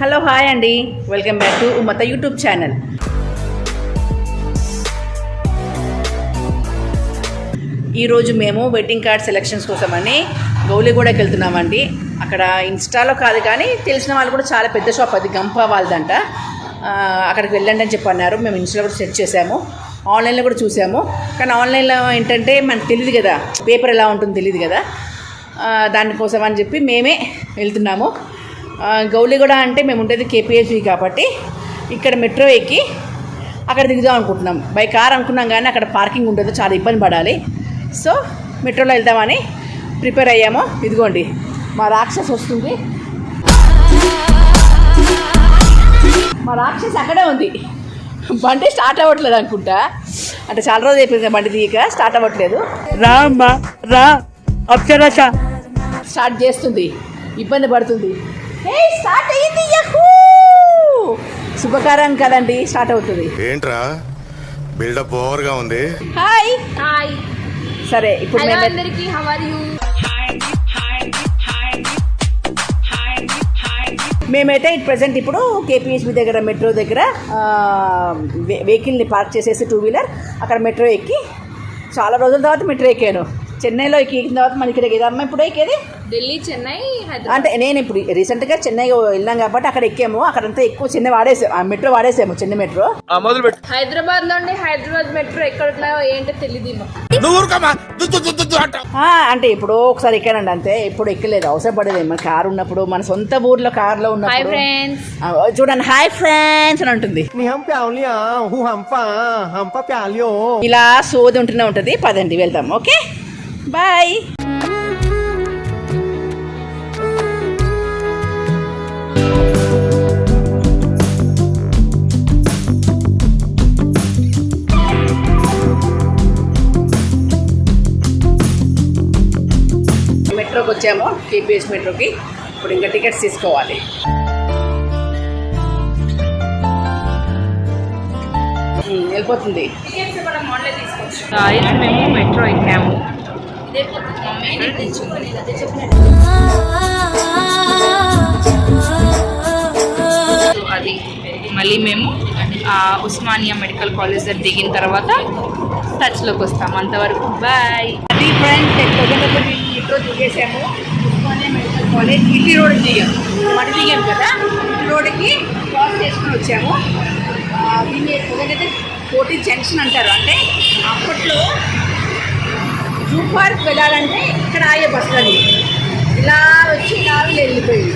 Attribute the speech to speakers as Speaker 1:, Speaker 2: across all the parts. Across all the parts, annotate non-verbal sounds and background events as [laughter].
Speaker 1: Hello hi అండి. Welcome back to Ummatha YouTube channel. ఈరోజు మేము వెడ్డింగ్ కార్డ్ సెలెక్షన్స్ కోసమని గౌలిగూడకి వెళ్తున్నామండి. అక్కడ ఇన్స్టాలో కాదు కానీ తెలిసిన వాళ్ళు కూడా చాలా పెద్ద షాప్ అది గంప వాళ్ళదంట. అక్కడికి వెళ్ళండి అని చెప్పి అన్నారు. మేము ఇన్స్టాలో కూడా సెర్చ్ చేసాము ఆన్లైన్లో కూడా చూసాము కానీ ఆన్లైన్లో ఏంటంటే మనకు తెలియదు కదా. పేపర్ ఎలా ఉంటుందో తెలియదు కదా. దానికోసం అని చెప్పి మేమే వెళ్తున్నాము. గౌలిగూడ అంటే మేము ఉండేది కేపీహెచ్వి కాబట్టి ఇక్కడ మెట్రో ఎక్కి అక్కడ దిగుదాం అనుకుంటున్నాం. బై కార్ అనుకున్నాం కానీ అక్కడ పార్కింగ్ ఉండదు చాలా ఇబ్బంది పడాలి. సో మెట్రోలో వెళ్దామని ప్రిపేర్ అయ్యాము. ఇదిగోండి మా రాక్షస్ వస్తుంది. మా రాక్షస్ అక్కడే ఉంది. బండి స్టార్ట్ అవ్వట్లేదు అనుకుంటా. అంటే చాలా రోజు అయిపోయింది బండి తీయక స్టార్ట్ అవ్వట్లేదు.
Speaker 2: రా అమ్మా రా
Speaker 1: స్టార్ట్ చేస్తుంది ఇబ్బంది పడుతుంది. ఏ స్టార్ట్ అయ్యింది యహూ! శుభకారం కదండి స్టార్ట్ అవుతుంది.
Speaker 3: ఏంట్రా? బిల్డప్ ఓవర్గా ఉంది.
Speaker 1: హాయ్
Speaker 4: హాయ్
Speaker 1: సరే ఇప్పుడు
Speaker 4: హలో అందరికి హౌ ఆర్ యు
Speaker 1: మేమైతే ఇట్ ప్రజెంట్ ఇప్పుడు కేపీహెచ్బి దగ్గర మెట్రో దగ్గర వెహికల్ని పార్క్ చేసేసి టూ వీలర్ అక్కడ మెట్రో ఎక్కి చాలా రోజుల తర్వాత మెట్రో ఎక్కాను. చెన్నైలో ఎక్కిన తర్వాత మన ఇక్కడ ఎక్కేదమ్మా ఇప్పుడు ఎక్కేది?
Speaker 4: ఢిల్లీ చెన్నై
Speaker 1: అంటే నేను ఇప్పుడు రీసెంట్గా చెన్నై వెళ్ళాం కాబట్టి అక్కడ ఎక్కాము. అక్కడంతా ఎక్కువ చెన్నై వాడేసాము మెట్రో వాడేసాము చెన్నై మెట్రో.
Speaker 4: హైదరాబాద్ నుండి హైదరాబాద్ మెట్రో ఎక్కడున్నాయో ఏంటో తెలియదు
Speaker 1: అంటే. ఇప్పుడు ఒకసారి ఎక్కానండి అంతే. ఇప్పుడు ఎక్కలేదు. అవసరం పడేది మన కారు ఉన్నప్పుడు మన సొంత ఊర్లో కారులో ఉన్న చూడండి హాయ్ ఫ్రెండ్స్ అని
Speaker 5: ఉంటుంది
Speaker 1: ఇలా సోది ఉంటూనే ఉంటది. పదండి వెళ్దాం ఓకే? బాయ్. మెట్రోకి వచ్చాము కేపీఎస్ మెట్రోకి. ఇప్పుడు ఇంకా టికెట్స్ తీసుకోవాలి. వెళ్ళిపోతుంది.
Speaker 4: మేము మెట్రో ఎక్కాము. అది మళ్ళీ మేము ఉస్మానియా మెడికల్ కాలేజ్ దగ్గర దిగిన తర్వాత టచ్లోకి వస్తాం. అంతవరకు బాయ్.
Speaker 1: అది ఫ్రెండ్స్ ప్రజలకు మెట్రో దిగేసాము. ఉస్మానియా మెడికల్ కాలేజ్ ఇటీ రోడ్ దిగాం మడి దిగాం కదా? ఇటీ రోడ్కి క్రాస్ చేసుకుని వచ్చాము. దీన్ని ప్రజెంట్ కోటి జంక్షన్ అంటారు. అంటే అప్పట్లో జూ పార్క్ వెళ్ళాలంటే ఇక్కడ ఆగే బస్సులని. ఇలా వచ్చి ఇలా వెళ్ళిపోయింది.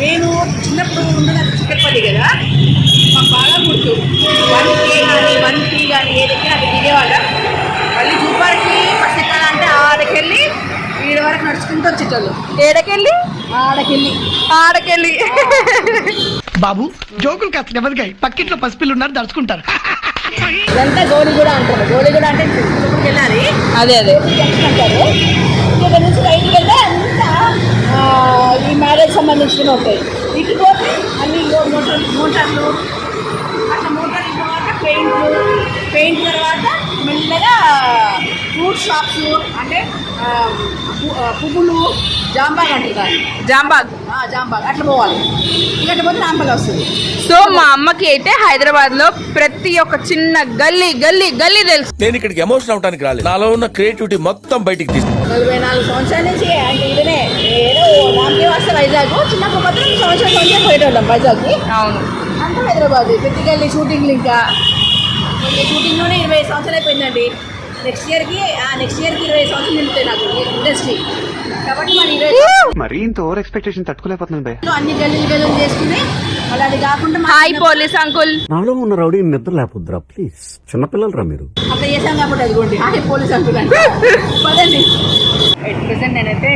Speaker 1: మేము చిన్నప్పుడు ఉన్నది చిక్కపల్లి కదా. మాకు బాగా గుర్తు. వన్ కే కానీ వన్ టీ కానీ ఏదైనా అది దిగేవాళ్ళం. మళ్ళీ జూ పార్క్కి ఫస్ట్ ఎక్కాలంటే ఆడకెళ్ళి వీడి వరకు నడుచుకుంటూ వచ్చేటోళ్ళు. ఏడకెళ్ళి? ఆడకెళ్ళి. ఆడకెళ్ళి.
Speaker 6: బాబు జోకులు కాస్త నెమ్మదిగా పక్కింట్లో పసిపిల్లు ఉన్నారు దడుచుకుంటారు. [laughs]
Speaker 1: ఇదంతా గోలిగూడ అంటారు. గోలిగూడ అంటే తిరుపతికి వెళ్ళాలి
Speaker 4: అదే. అదే
Speaker 1: అంటారు. ఇక్కడ నుంచి బయటికి వెళ్తే అంతా ఈ మ్యారేజ్ సంబంధించినవి ఉంటాయి. ఇటు పోతే అన్ని మోటార్ మోటార్లు. అట్లా మోటార్ తర్వాత పెయింట్లు. పెయింట్ తర్వాత మెల్లగా ఫ్రూట్ షాప్స్. అంటే పువ్వులు జాంబాగ్ అంటారు
Speaker 4: జాంబాగ్.
Speaker 1: జాంబాగ్. అట్లా పోవాలి. ఇక అట్లా పోతే రాంపల్ వస్తుంది.
Speaker 4: సో మా అమ్మకి అయితే హైదరాబాద్లో ప్రతి ఒక్క చిన్న గల్లీ గల్లీ గల్లీ తెలుసు.
Speaker 7: నేను ఇక్కడికి ఎమోషన్ అవడానికి రాలేదు. నాలో ఉన్న క్రియేటివిటీ మొత్తం బయటికి తీసి
Speaker 1: నలభై నాలుగు సంవత్సరాల నుంచి అంటే ఇదనే. ఏదో నాకే వస్తే వైజాగ్. చిన్నప్పుడు మాత్రం సంవత్సరం సంవత్సరం పోయేటోళ్ళం వైజాగ్కి.
Speaker 4: అవును.
Speaker 1: అంతా హైదరాబాద్. పెద్దకెళ్ళి షూటింగ్లు ఇంకా. షూటింగ్లోనే ఇరవై సంవత్సరాలు అయిపోయిందండి. నెక్స్ట్ ఇయర్కి నెక్స్ట్ ఇయర్కి ఇరవై సంవత్సరాలు నింపుతాయి నాకు ఇండస్ట్రీ కాబట్టి మన ఇరవై
Speaker 5: మరీ ఇంత ఓవర్ ఎక్స్పెక్టేషన్ తట్టుకోలేకపోతున్నాను భయ
Speaker 1: అన్ని గల్లీలు గల్లీలు చేసుకుని మళ్ళీ అది కాకుండా
Speaker 4: హాయ్ పోలీస్ అంకుల్
Speaker 8: నాలో ఉన్న రౌడీ నిద్ర లేకపోద్దురా ప్లీజ్ చిన్నపిల్లలరా మీరు?
Speaker 1: అట్లా చేశాం కాబట్టి అదిగోండి. హాయ్ పోలీస్ అంటున్నాను పదండి. ఎట్ ప్రజెంట్ నేనైతే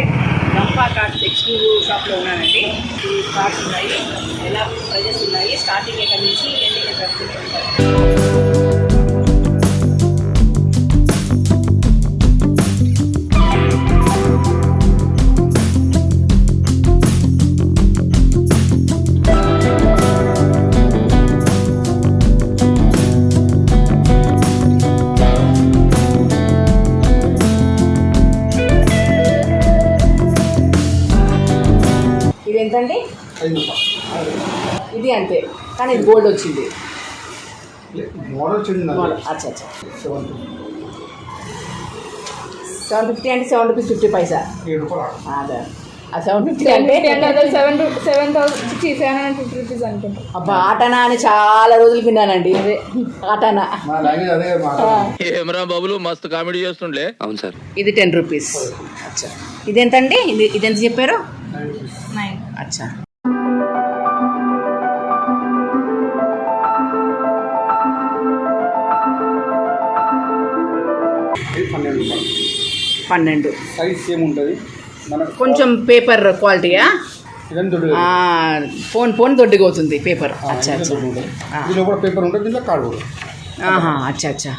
Speaker 1: గంపా కార్డ్స్ ఎక్స్క్లూజివ్ షాప్లో ఉన్నానండి. ఈ కార్డ్స్ ఉన్నాయి. ఎలా ప్రైజెస్ ఉన్నాయి? స్టార్టింగ్ ఎక్కడి నుంచి ఎండింగ్ ఎక్కడి ఎంతండి ఇది అంతే. కానీ ఇది గోల్డ్ వచ్చింది. అచ్చా అచ్చా. సెవెన్ ఫిఫ్టీ అంటే సెవెన్ రూపీస్ ఫిఫ్టీ పైసా? అదే. ఆ సెవెన్ ఫిఫ్టీ అంటే
Speaker 4: seven seven thousand seven hundred fifty rupees అనుకుంటా.
Speaker 1: అబ్బా ఆటనా అని చాలా రోజులు విన్నానండి. ఆటనా.
Speaker 5: అదే
Speaker 7: ఏమరా బాబులు మస్తు కామెడీ చేస్తుండే అవును సార్.
Speaker 1: ఇది టెన్ రూపీస్ అచ్చా. ఇదెంతండి? ఇది ఇదెంత చెప్పారు?
Speaker 4: నైన్
Speaker 5: ఇది పన్నెండు సైజ్ సేమ్ ఉంటుంది. మనకు
Speaker 1: కొంచెం పేపర్ క్వాలిటీయా? ఫోన్ ఫోన్ దొడ్డిగా అవుతుంది పేపర్. అచ్చా అచ్చా. ఆ.
Speaker 5: దీనిలో కూడా పేపర్ ఉంటుంది దీంట్లో కార్డు కూడా.
Speaker 1: ఆహా అచ్చా అచ్చా.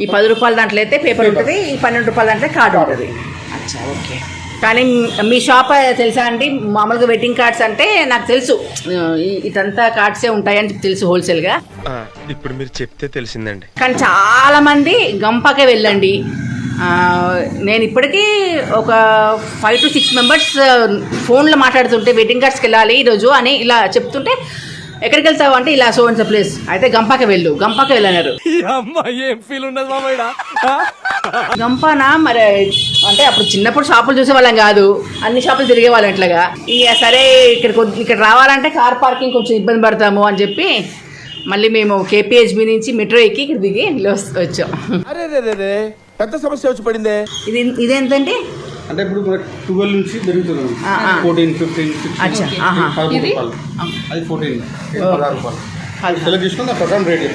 Speaker 1: ఈ పది రూపాయల. దాంట్లో అయితే పేపర్ ఉంటుంది ఈ పన్నెండు రూపాయల దాంట్లో కార్డు ఉంటుంది. అచ్చా ఓకే. కానీ మీ షాప్ తెలుసా అండి? మామూలుగా వెడ్డింగ్ కార్డ్స్ అంటే నాకు తెలుసు. ఇదంతా కార్డ్సే ఉంటాయని తెలుసు హోల్సేల్గా
Speaker 3: ఇప్పుడు మీరు చెప్తే తెలిసిందండి.
Speaker 1: కానీ చాలా మంది గంపకే వెళ్ళండి. ఆ, నేను ఇప్పటికీ ఒక ఫైవ్ టు సిక్స్ మెంబర్స్ ఫోన్లో మాట్లాడుతుంటే వెడ్డింగ్ కార్డ్స్కి వెళ్ళాలి ఈరోజు అని ఇలా చెప్తుంటే ఎక్కడికి వెళ్తావు? అంటే ఇలా సో అండ్ ప్లేస్ అయితే గంపాకే వెళ్ళు. గంపాకే వెళ్ళన్నారు.
Speaker 2: ఏం ఫీల్ ఉన్నది
Speaker 1: గంపానా? మరి అంటే అప్పుడు చిన్నప్పుడు షాపులు చూసేవాళ్ళం కాదు. అన్ని షాపులు తిరిగేవాళ్ళం ఇట్లాగా. ఇక సరే ఇక్కడ ఇక్కడ రావాలంటే కార్ పార్కింగ్ కొంచెం ఇబ్బంది పడతాము అని చెప్పి మళ్ళీ మేము కేపీహెచ్బి నుంచి మెట్రో ఎక్కి ఇక్కడ దిగి వచ్చాం.
Speaker 7: పెద్ద సమస్య వచ్చి పడిందే?
Speaker 1: ఇది ఇదేంటంటే
Speaker 5: అంటే ఇప్పుడు ట్వెల్వ్ నుంచి పెరుగుతుంది. ఫోర్టీన్ ఫిఫ్టీన్ అది ఫోర్టీన్ పదహారు రూపాయలు. సెలెక్ట్ ప్రకారం రేట్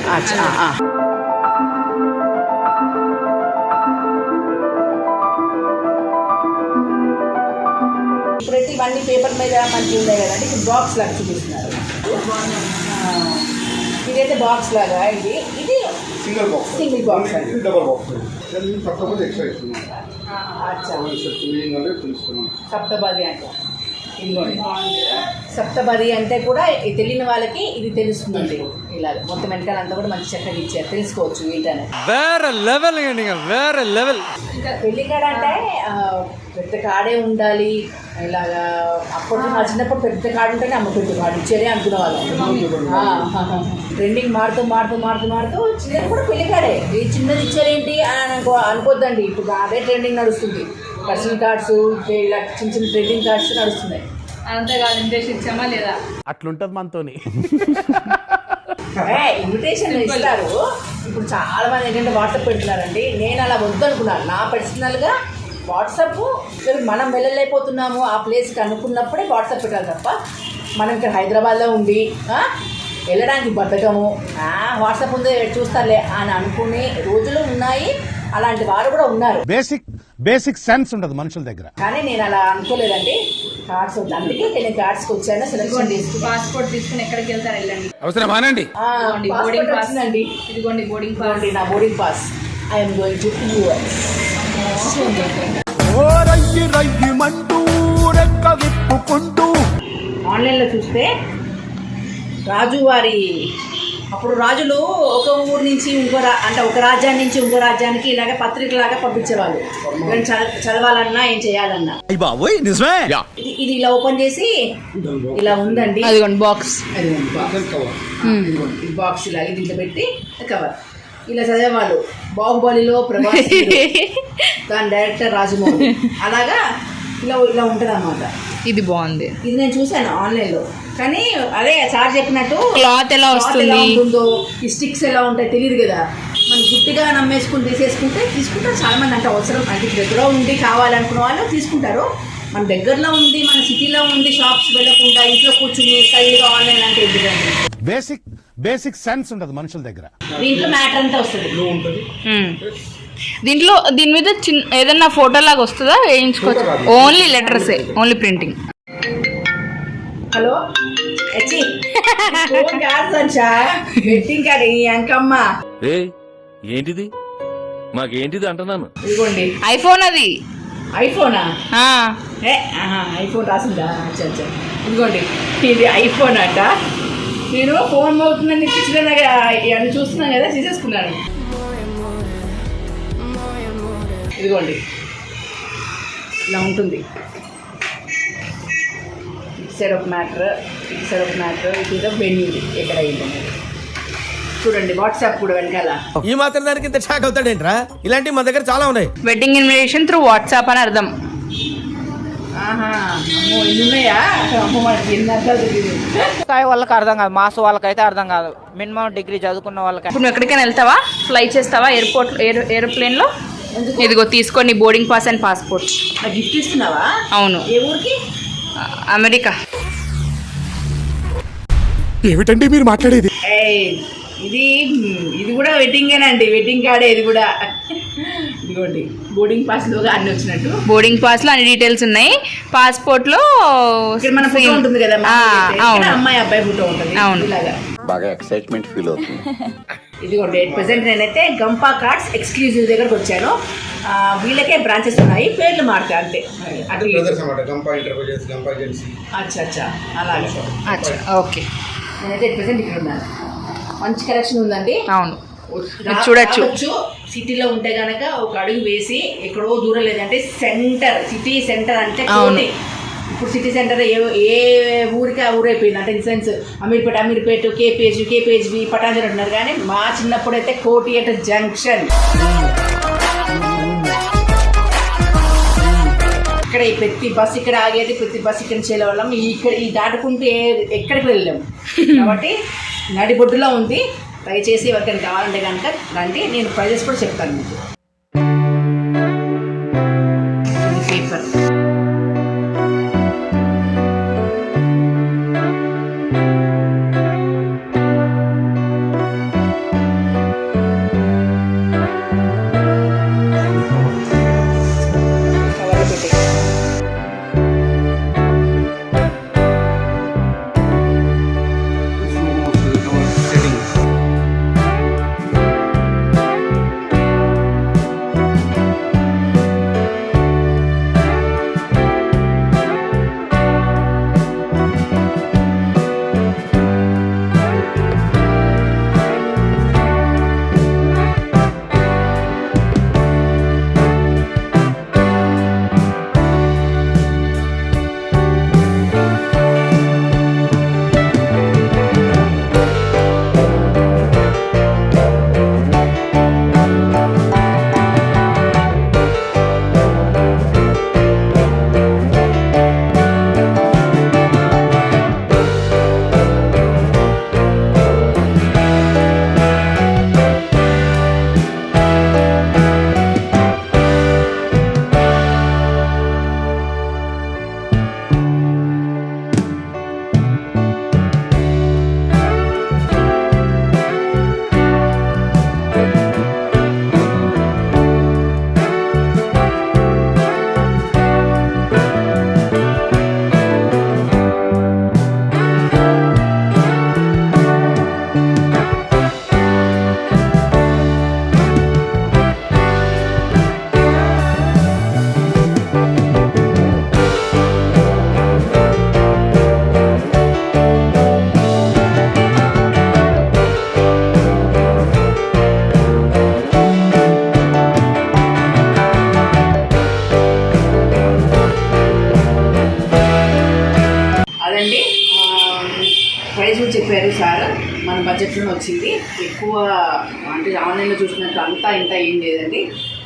Speaker 1: ఇవన్నీ పేపర్ మీద మనకి ఉన్నాయి కదండి. ఇప్పుడు బాక్స్ లాగా చూపిస్తున్నారు. ఇదైతే బాక్స్ లాగా ఇది. ఇది
Speaker 5: సింగిల్ బాక్స్.
Speaker 1: box.
Speaker 5: ఇది డబల్ బాక్స్ ఇది ఎక్స్ట్రా ఇస్తున్నాం. తెలుసుకున్నాం
Speaker 1: సప్తపది అంటే. ఇదిగోండి సప్తపది అంటే కూడా తెలియని వాళ్ళకి ఇది తెలుస్తుందండి ఇలా మొత్తం వెనకాల అంతా కూడా మంచి చక్కగా ఇచ్చారు. తెలుసుకోవచ్చు ఏంటని
Speaker 2: వేరే లెవెల్ వేరే లెవెల్.
Speaker 1: పెళ్ళి కాడ అంటే పెద్ద కాడే ఉండాలి. ఇలాగా అప్పట్లో మా చిన్నప్పుడు పెద్ద కాడు ఉంటేనే అమ్మ పెద్ద కాడు ఇచ్చేదే అనుకునే వాళ్ళం. ట్రెండింగ్ మారుతూ మారుతూ మారుతూ మారుతూ చిన్నది కూడా పెళ్ళి కాడే. ఈ చిన్నది ఇచ్చారేంటి అని అనుకో అనుకోద్దండి. ఇప్పుడు అదే ట్రెండింగ్ నడుస్తుంది. పర్సనల్ కార్డ్స్ ఇలా చిన్న చిన్న ట్రెండింగ్ కార్డ్స్ నడుస్తున్నాయి.
Speaker 4: అంతేకాదు ఇచ్చామా లేదా?
Speaker 8: అట్లుంటది మనతోని.
Speaker 1: ఇన్విటేషన్ ఇస్తారు. ఇప్పుడు చాలా మంది ఏంటంటే వాట్సాప్ పెడుతున్నారండి. నేను అలా వద్దనుకున్నాను నా పర్సనల్గా వాట్సాప్ మనం వెళ్ళలేకపోతున్నాము. ఆ ప్లేస్కి అనుకున్నప్పుడే వాట్సాప్ పెట్టాలి తప్ప మనం ఇక్కడ హైదరాబాద్లో ఉండి ఆ, వెళ్ళడానికి బద్ధకము. ఆ, వాట్సాప్ ఉంది చూస్తారులే అని అనుకునే రోజులు ఉన్నాయి. అలాంటి వారు కూడా ఉన్నారు.
Speaker 8: బేసిక్ బేసిక్ సెన్స్ ఉండదు మనుషుల దగ్గర.
Speaker 1: కానీ నేను అలా అనుకోలేదండి. కార్డ్స్. అందుకే నేను కార్డ్స్కి వచ్చాను. సెలెక్షన్
Speaker 4: పాస్పోర్ట్ తీసుకుని ఎక్కడికి వెళ్తారు వెళ్ళండి.
Speaker 7: అవసరం మానండి
Speaker 4: ఇదిగోండి బోర్డింగ్ పాస్
Speaker 1: అండి
Speaker 4: ఇదిగోండి బోర్డింగ్ పాస్
Speaker 1: ఇదిగోండి నా boarding pass I'm going to US
Speaker 6: రయ్యి రయ్యి మంటూ రెక్క విప్పుకుంటూ.
Speaker 1: ఆన్లైన్లో చూస్తే రాజు వారి అప్పుడు రాజులు ఒక ఊరు నుంచి ఇంకో రా అంటే ఒక రాజ్యాన్ని నుంచి ఇంకో రాజ్యానికి ఇలాగ పత్రికలాగా పంపించేవాళ్ళు. చదవాలన్నా ఏం చేయాలన్నా. ఇది ఇది ఇలా ఓపెన్ చేసి ఇలా ఉందండి.
Speaker 4: అదిగోండి బాక్స్
Speaker 1: అదిగోండి బాక్స్ ఇదిగోండి, ఈ బాక్స్ ఇలా దీంట్లో పెట్టి కవర్ ఇలా చదివేవాళ్ళు. బాహుబలిలో ప్రభాస్. [laughs] దాని డైరెక్టర్ రాజమౌళి. అలాగా ఇలా ఇలా ఉంటుంది అన్నమాట
Speaker 4: ఇది బాగుంది.
Speaker 1: ఇది నేను చూశాను ఆన్లైన్లో. కానీ అదే సార్ చెప్పినట్టు
Speaker 4: క్లాత్ ఎలా వస్తుంది?
Speaker 1: ఉంటుందో ఈ స్టిక్స్ ఎలా ఉంటాయి తెలియదు కదా. మనం గుడ్డిగా నమ్మేసుకుని తీసేసుకుంటే తీసుకుంటారు. చాలా మంది అంటే అవసరం. అంటే దగ్గర ఉండి కావాలనుకున్న వాళ్ళు తీసుకుంటారు. మన దగ్గరలో ఉంది మన సిటీలో ఉండి షాప్స్ వెళ్ళకుండా ఇంట్లో కూర్చుని స్టైల్గా ఆన్లైన్ అంటే
Speaker 8: బేసిక్ బేసిక్ సెన్స్ ఉండదు మనుషుల దగ్గర.
Speaker 1: దీంట్లో మ్యాటర్ అంతా వస్తుంది.
Speaker 4: దీంట్లో దీని మీద చిన్న ఏదన్నా ఫోటో లాగా వస్తుందా? వేయించుకోవచ్చు. ఓన్లీ లెటర్సే ఓన్లీ ప్రింటింగ్
Speaker 1: హలో? ఎచ్చి? ఫోన్ కాదు సంచా. వెడ్డింగ్ కార్డ్ ఈ అంకమ్మ.
Speaker 7: ఏ ఏంటిది? మాకేంటిది అంటున్నాను?
Speaker 1: ఇదిగోండి.
Speaker 4: ఐఫోన్ అది.
Speaker 1: ఐఫోనా?
Speaker 4: ఆ,
Speaker 1: ఏ ఆహా, ఐఫోన్ రాసిందా? అచ్చా అచ్చా. ఇదిగోండి. ఇది ఐఫోన్ అట. నేను ఫోన్ అవుతుందని ఇచ్చిన చూస్తున్నాను కదా తీసేసుకున్నాను ఇదిగోండి. ఇలా ఉంటుంది. సైడ్ ఒక మ్యాటర్ ఒక మ్యాటర్ ఇటు ఏదో వెన్యూ ఎక్కడ అయింది చూడండి వాట్సాప్ కూడా వెనకాల.
Speaker 7: ఈ మాత్రం దానికి ఇంత షాక్ అవుతాడేంట్రా? ఇలాంటివి మా దగ్గర చాలా ఉన్నాయి.
Speaker 4: వెడ్డింగ్ ఇన్విటేషన్ త్రూ వాట్సాప్ అని అర్థం.
Speaker 9: వాళ్ళకి అర్థం కాదు మాస్ వాళ్ళకైతే అర్థం కాదు. మినిమం డిగ్రీ చదువుకున్న వాళ్ళకి.
Speaker 4: ఇప్పుడు నువ్వు ఎక్కడికైనా వెళ్తావా? ఫ్లై చేస్తావా? ఎయిర్పోర్ట్ ఎయిర్ ఏరోప్లేన్లో ఇదిగో తీసుకొని బోర్డింగ్ పాస్ అండ్ పాస్పోర్ట్.
Speaker 1: నాకు గిఫ్ట్ ఇస్తున్నావా?
Speaker 4: అవును. అమెరికా.
Speaker 5: ఏమిటండి మీరు మాట్లాడేది?
Speaker 1: ఏయ్, ఇది ఇది కూడా వెడ్డింగేనండి వెడ్డింగ్ కార్డే ఇది కూడా. ఇదిగోండి బోర్డింగ్ పాస్లోగా అన్ని వచ్చినట్టు.
Speaker 4: బోర్డింగ్ పాస్లో అన్ని డీటెయిల్స్ ఉన్నాయి. పాస్పోర్ట్లో
Speaker 1: మన ఫోటో ఉంటుంది కదా అమ్మాయి అబ్బాయి ఫోటో ఉంటుంది.
Speaker 4: అవును.
Speaker 8: బాగా ఎక్సైట్మెంట్ ఫీల్ అవుతుంది. [laughs]
Speaker 1: ఇదిగోండి ప్రెసెంట్ నేనైతే గంపా కార్డ్స్ ఎక్స్క్లూజివ్ దగ్గరకు వచ్చాను. వీళ్ళకే బ్రాంచెస్ ఉన్నాయి పేర్లు మారుతాయి అంతే. అటు ఇటు. అచ్చా అచ్చా అలాగే.
Speaker 4: అచ్చా ఓకే.
Speaker 1: నేనైతే ప్రెసెంట్ ఇక్కడ ఉన్నాను. మంచి కలెక్షన్ ఉందండి.
Speaker 4: అవును. చూడొచ్చు.
Speaker 1: సిటీలో ఉంటే గనక ఒక అడుగు వేసి ఎక్కడో దూరం లేదంటే సెంటర్ సిటీ సెంటర్ అంటే
Speaker 4: అవును.
Speaker 1: ఇప్పుడు సిటీ సెంటర్ ఏ ఏ ఊరికి ఆ ఊరు అయిపోయింది. అంటే in sense Ameerpet Ameerpet KPH KPHB Patanjali అంటున్నారు. కానీ మా చిన్నప్పుడు అయితే కోటి జంక్షన్. ఇక్కడ ఈ ప్రతి బస్ ఇక్కడ ఆగేది ప్రతి బస్ ఇక్కడ చేయలేవాళ్ళం ఇక్కడ ఈ దాటుకుంటే ఎక్కడికి వెళ్ళాము కాబట్టి నడిబొడ్డులో ఉంది. దయచేసి ఎవరికైనా కావాలంటే కనుక రండి. నేను ప్రైజెస్ కూడా చెప్తాను మీకు.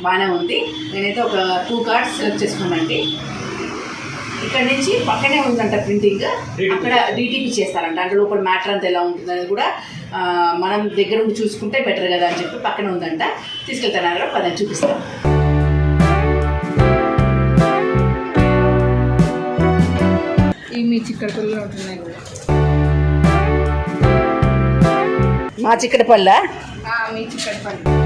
Speaker 1: బాగానే ఉంది. నేనైతే ఒక టూ కార్డ్స్ సెలెక్ట్ చేసుకున్నానండి. ఇక్కడ నుంచి పక్కనే ఉందంట ప్రింటింగ్ అక్కడ డీటీపీ చేస్తారంట. అంటే లోపల మ్యాటర్ అంతా ఎలా ఉంటుంది అనేది కూడా మనం దగ్గర ఉండి చూసుకుంటే బెటర్ కదా అని చెప్పి పక్కనే ఉందంట. తీసుకెళ్తాను పదని చూపిస్తాను.
Speaker 4: ఇవి మీ చిక్కడపల్లిలో ఉంటున్నాయి కూడా
Speaker 1: మా చిక్కడపల్ల?
Speaker 4: మీ చిక్కడపల్లి.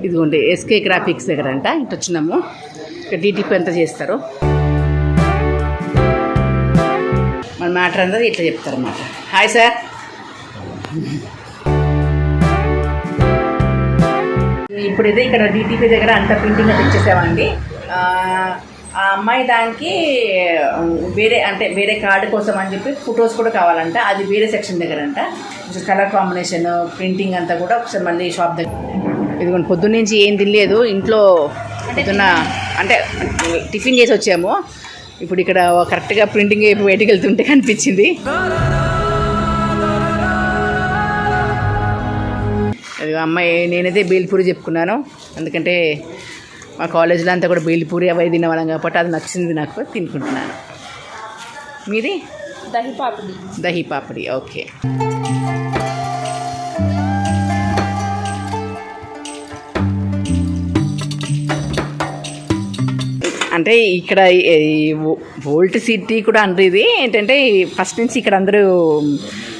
Speaker 1: ఇదిగోండి ఎస్కే గ్రాఫిక్స్ దగ్గర అంట ఇటు వచ్చినాము ఇక్కడ డీటీపీ అంతా చేస్తారు. మన మ్యాటర్ అంతా ఇట్లా చెప్తారు అన్నమాట హాయ్ సార్ ఇప్పుడైతే ఇక్కడ డీటీపీ దగ్గర అంత ప్రింటింగ్ తెచ్చేసామండి ఆ, ఆ అమ్మాయి దానికి వేరే అంటే వేరే కార్డు కోసం అని చెప్పి ఫొటోస్ కూడా కావాలంట. అది వేరే సెక్షన్ దగ్గర అంట కలర్ కాంబినేషన్ ప్రింటింగ్ అంతా కూడా ఒకసారి మళ్ళీ షాప్ దగ్గర ఇదిగోండి పొద్దున్న నుంచి ఏం తినలేదు. ఇంట్లో పొద్దున్న అంటే టిఫిన్ చేసి వచ్చాము. ఇప్పుడు ఇక్కడ కరెక్ట్గా ప్రింటింగ్ అయిపోయి బయటికి వెళ్తుంటే కనిపించింది. అది అమ్మాయి నేనైతే బేల్పూరి చెప్పుకున్నాను. ఎందుకంటే మా కాలేజీలో అంతా కూడా బేల్పూరి అవి తినవాళ్ళం కాబట్టి అది నచ్చింది నాకు తినుకుంటున్నాను. మీది?
Speaker 4: దహి పాపడి.
Speaker 1: దహీ పాపడి ఓకే. అంటే ఇక్కడ ఓల్డ్ సిటీ కూడా అంటారు ఇది. ఏంటంటే ఫస్ట్ నుంచి ఇక్కడ అందరూ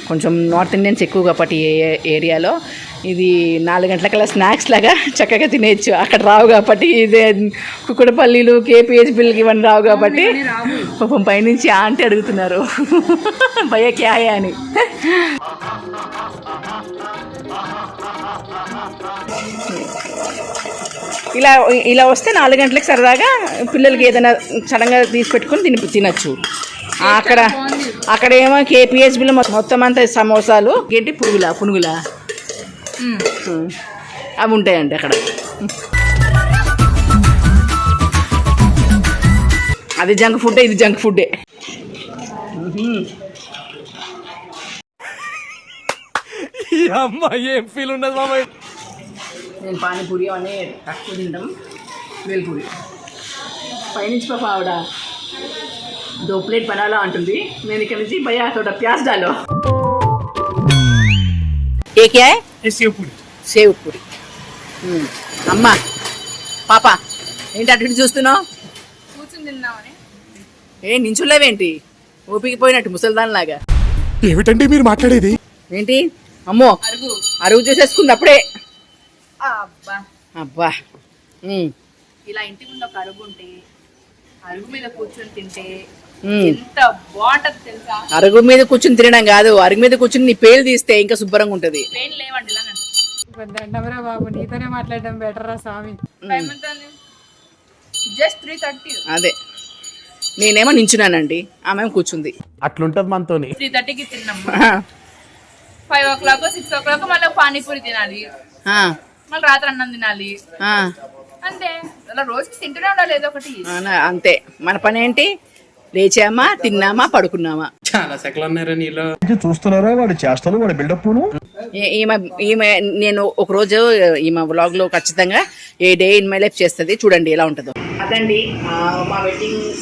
Speaker 1: కొంచెం నార్త్ ఇండియన్స్ ఎక్కువ కాబట్టి ఏరియాలో. ఇది నాలుగు గంటలకల్లా స్నాక్స్ లాగా [laughs] చక్కగా తినేయచ్చు. అక్కడ రావు కాబట్టి ఇదే కుక్కడపల్లీలు కేపీహెచ్పీలకి ఇవన్నీ రావు కాబట్టి పాపం పైనుంచి ఆంటీ అడుగుతున్నారు. [laughs] భయ క్యాయ అని. ఇలా ఇలా వస్తే నాలుగు గంటలకు సరదాగా పిల్లలకి ఏదైనా సడన్గా తీసి పెట్టుకొని తిని తినచ్చు. అక్కడ అక్కడ ఏమో కేపీహెచ్బిలో మొత్తం అంతా సమోసాలు ఏంటి పురుగులా పునుగులా. అవి ఉంటాయండి అక్కడ. అది జంక్ ఫుడ్డే ఇది జంక్ ఫుడ్డే.
Speaker 2: ఈ అమ్మ ఏం ఫీల్ ఉన్నది మామయ్య?
Speaker 1: నేను పానీపూరి అవన్నీ తక్కువ తింటాం వేల్పూరి. పైనుంచి పాప ఆవిడ దో ప్లేట్ బనాలా అంటుంది. నేను ఇక్కడ నుంచి భయ్యా తోట ప్యాస్ డాలో. ఏ క్యా సేవ్ పూరి. మ్మ్. అమ్మా పాప ఏంటి అటు చూస్తున్నావు?
Speaker 4: కూర్చుని తిందామని.
Speaker 1: ఏ నించులేవేంటి ఊపికి పోయినట్టు ముసల్దాన్లాగా
Speaker 5: ఏమిటండి మీరు మాట్లాడేది?
Speaker 1: ఏంటి? అమ్మో
Speaker 4: అరుగు.
Speaker 1: అరుగు చేసేసుకుంది అప్పుడే.
Speaker 4: అబ్బా.
Speaker 1: అబ్బా.
Speaker 4: ఇలా ఇంటి ముందు ఒక అరుగు ఉంటే అరుగు మీద కూర్చొని తింటే. ఎంత బాగుంటది తెలుసా?
Speaker 1: అరుగు మీద కూర్చుని తినడం కాదు అరుగు మీద కూర్చుని నీ పేలు తీస్తే ఇంకా శుభ్రంగా ఉంటుంది.
Speaker 4: పెయిన్ లేవండి ఇలా
Speaker 10: దండమరా బాబు నీతోనే మాట్లాడడం బెటర్ రా స్వామి.
Speaker 4: జస్ట్ త్రీ థర్టీ
Speaker 1: అదే. నేనేమో నించున్నానండి ఆమె కూర్చుంది.
Speaker 5: అట్లుంటది మనతోని.
Speaker 4: త్రీ థర్టీకి తిన్నాం. Five o'clock six o'clock మళ్ళీ పానీపూరి తినాలి. మళ్ళీ రాత్రి అన్నం తినాలి.
Speaker 1: ఆ,
Speaker 4: అంతే. అలా రోజుకి తింటూనే ఉండాలి ఏదో ఒకటి.
Speaker 1: అంతే. మన పని ఏంటి? లేచామా తిన్నామా పడుకున్నామా?
Speaker 5: చూస్తున్నారా? వాడు చేస్తాను వాడు బిల్డప్
Speaker 1: ఈ- ఈమె ఈమె నేను ఒక రోజు ఈమె వ్లాగ్లో ఖచ్చితంగా a day in my life చేస్తుంది చూడండి ఎలా ఉంటుందో. అదండి మా వెడ్డింగ్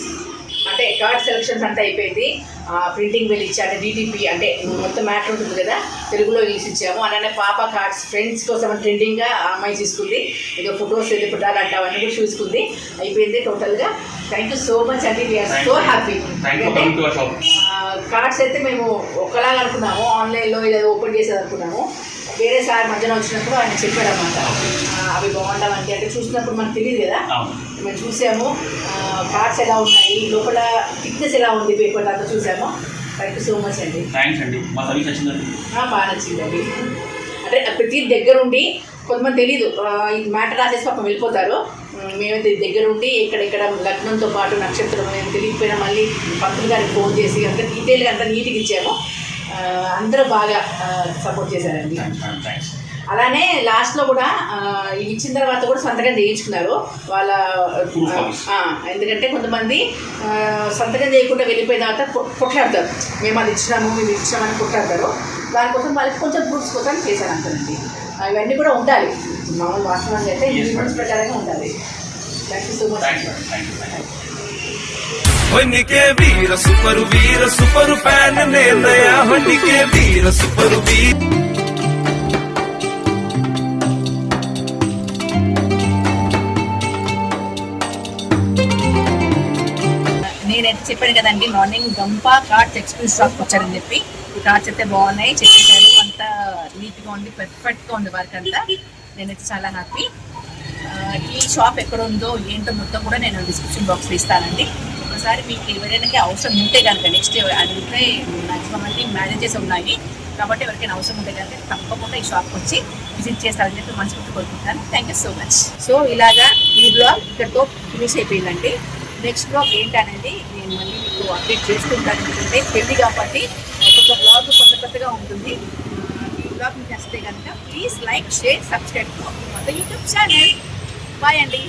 Speaker 1: అంటే కార్డ్ సెలక్షన్స్ అంతా అయిపోయింది. ప్రింటింగ్ వెళ్ళి ఇచ్చి అంటే డిటిపి అంటే మొత్తం మ్యాటర్ ఉంటుంది కదా తెలుగులో వేసి ఇచ్చాము. అలానే పాప కార్డ్స్ ఫ్రెండ్స్ కోసం ట్రెండింగ్గా అమ్మాయి తీసుకుంది ఏదో ఫొటోస్ ఏదో పెట్టాలంటే అవన్నీ కూడా చూసుకుంది. అయిపోయింది టోటల్గా థ్యాంక్ యూ సో మచ్ అండి వీఆర్ సో హ్యాపీ కార్డ్స్ అయితే మేము ఒకలాగా అనుకున్నాము. ఆన్లైన్లో ఓపెన్ చేసేది అనుకున్నాము. వేరే సార్ మధ్యన వచ్చినప్పుడు ఆయన చెప్పాడు అనమాట అవి బాగుండవంటే అంటే చూసినప్పుడు మనకు తెలియదు కదా. మేము చూసాము. కార్డ్స్ ఎలా ఉన్నాయి? లోపల థిక్నెస్ ఎలా ఉంది పేపర్ అంతా చూసాము. థ్యాంక్ యూ సో మచ్ అండి.
Speaker 11: థ్యాంక్స్ అండి. మా సర్వీస్ వచ్చిందండి.
Speaker 1: ఆ, బాగా నచ్చిందండి. అంటే ప్రతి దగ్గరుండి కొంతమంది తెలీదు. ఇది మ్యాటర్ రాసేసి పాపం వెళ్ళిపోతారు. మేమైతే దగ్గరుండి ఇక్కడెక్కడ లగ్నంతో పాటు నక్షత్రం మేము తెలియకపోయినా మళ్ళీ పంతులు గారికి ఫోన్ చేసి అంత డీటెయిల్గా అంతా నీట్గా ఇచ్చాము. అందరూ బాగా సపోర్ట్ చేశారండి. అలానే లాస్ట్లో కూడా ఇవి ఇచ్చిన తర్వాత కూడా సంతకం చేయించుకున్నారు. వాళ్ళ ఎందుకంటే కొంతమంది సంతకం చేయకుండా వెళ్ళిపోయిన తర్వాత కొట్లాడతారు. మేము అది ఇచ్చినాము మేము ఇచ్చినామని కొట్లాడతారు. దానికోసం వాళ్ళకి కొంచెం ప్రూఫ్స్ కోసం చేశాను అంతేనండి ఆ, ఇవన్నీ కూడా ఉండాలి. మామూలు వాస్తవానికి అయితే. ప్రకారంగా ఉండాలి. Thank you so much
Speaker 7: ಹೊನ್ನಿಕೆ Veer ಸುಪರು Veer ಸುಪರು fan ನೇರ್ನಯ ಹೊನ್ನಿಕೆ ವೀರ ಸುಪರು ವೀರ
Speaker 1: నేనైతే చెప్పాను కదండి మార్నింగ్ గంప కార్డ్స్ ఎక్స్ప్రెస్ షాప్కి వచ్చారని చెప్పి ఈ కార్డ్స్ అయితే బాగున్నాయి చెప్పేశారు అంతా నీట్గా ఉంది పర్ఫెక్ట్గా ఉంది వర్క్ అంతా నేనైతే చాలా హ్యాపీ ఈ షాప్ ఎక్కడ ఉందో ఏంటో మొత్తం కూడా నేను డిస్క్రిప్షన్ బాక్స్లో ఇస్తానండి ఒకసారి మీకు ఎవరైనా అవసరం ఉంటే కనుక నెక్స్ట్ అడిగితే మ్యాక్సిమం అంటే మ్యారేజెస్ ఉన్నాయి. కాబట్టి ఎవరికైనా అవసరం ఉంటే కనుక తప్పకుండా ఈ షాప్కి వచ్చి విజిట్ చేస్తారని చెప్పి మనస్ఫూర్తి కోరుకుంటాను thank you so much so ఇలాగా ఈ బ్లాగ్ ఇక్కడతో ఫినిష్ అయిపోయిందండి. నెక్స్ట్ బ్లాగ్ ఏంటనేది నేను మళ్ళీ మీకు అప్డేట్ చేస్తుంటాను. ఎందుకంటే పెళ్ళి కాబట్టి ఒక్కొక్క బ్లాగ్ కొత్త కొత్తగా ఉంటుంది. ఈ బ్లాగ్ మీకు నచ్చితే కనుక ప్లీజ్ లైక్ షేర్ సబ్స్క్రైబ్ మొత్తం యూట్యూబ్ ఛానల్ బాయ్ అండి.